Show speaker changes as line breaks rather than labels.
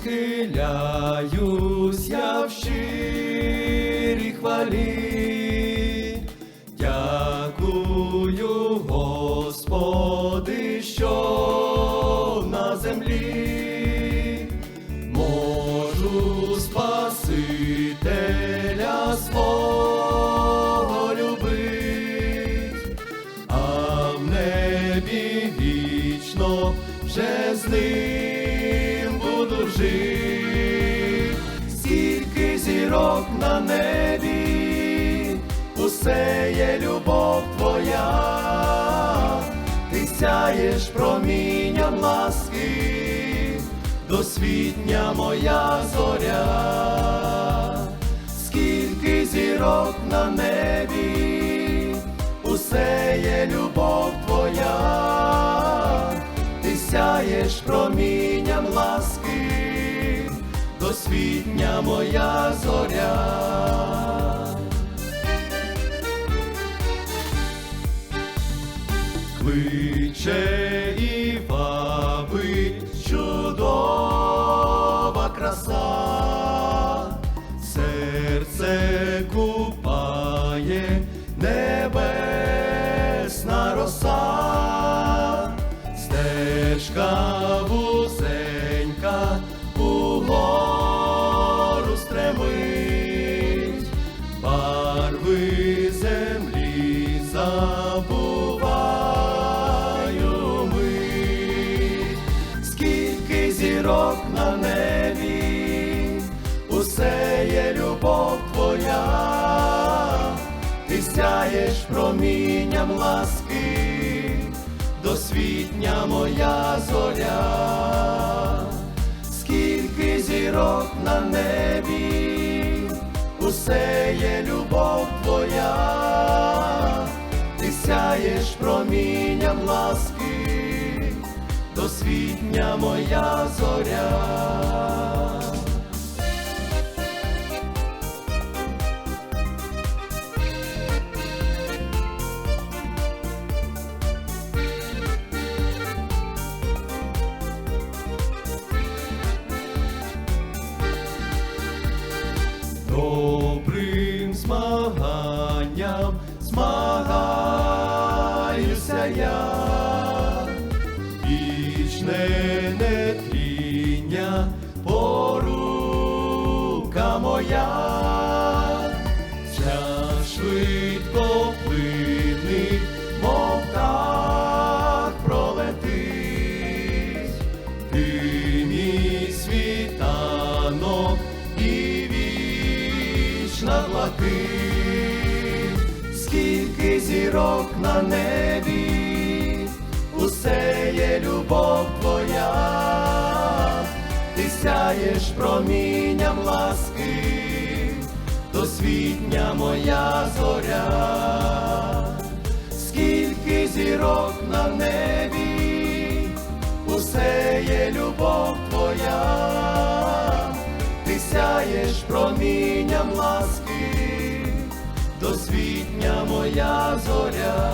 схиляюсь я в щирій хвалі, дякую, Господи, що на землі можу Спасителя свого любить, а в небі вічно вже з ним зірок на небі, усе є любов твоя, ти сяєш промінням ласки, досвітня моя зоря, скільки зірок на небі, усе є любов твоя, ти сяєш промінням ласки, досвітня моя зоря. Кличе і вабить чудова краса, серце купає зірок на небі, усе є любов твоя, ти сяєш промінням ласки, досвітня моя зоря, скільки зірок на небі, усе є любов твоя, ти сяєш промінням ласки, досвітня моя зоря. Добрим змаганням змагаюся я, вічне нетління порука моя, час швидко плине, мов так пролетить, ти мій світанок і вічна блакить, скільки зірок на небі, усе є любов твоя, ти сяєш промінням ласки, досвітня моя зоря, скільки зірок на небі, усе є любов твоя, ти сяєш промінням ласки, досвітня моя зоря.